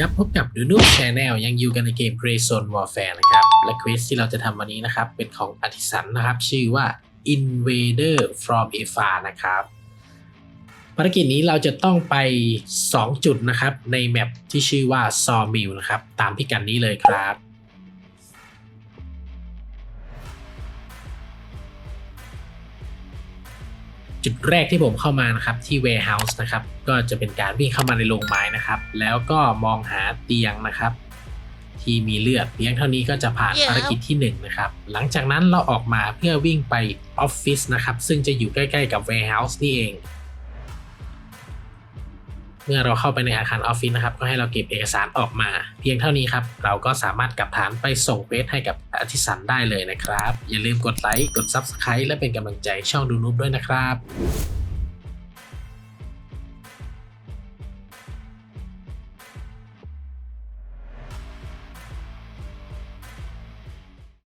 ครับ พบกับดูนูชแนลยังอยู่กันในเกม Grey Zone Warfare นะครับ และเควสที่เราจะทำวันนี้นะครับ เป็นของอธิสันนะครับ ชื่อว่า Invader from Afar นะครับภารกิจนี้เราจะต้องไป 2 จุดนะครับ ในแมปที่ชื่อว่า Sawmill นะครับ ตามพิกัดนี้เลยครับ จุดแรกที่ผมเข้ามานะครับที่ warehouse นะครับก็จะเป็นการวิ่งเข้ามาในโรงไม้นะครับ แล้วก็มองหาเตียงนะครับ ที่มีเลือดเพียงเท่านี้ก็จะผ่านเดี๋ยวภารกิจที่1นะครับหลังจากนั้นเราออกมาเพื่อวิ่งไปออฟฟิศนะครับซึ่งจะอยู่ใกล้ ๆ กับ warehouse นี่เอง เมื่อเราเข้าไปในอาคารออฟฟิศนะครับ ก็ให้เราเก็บเอกสารออกมา เพียงเท่านี้ครับ เราก็สามารถกลับฐานไปส่งเวทให้กับอธิสันได้เลยนะครับ อย่าลืมกดไลค์ กด Subscribe และเป็นกำลังใจช่องดูนุบด้วยนะครับ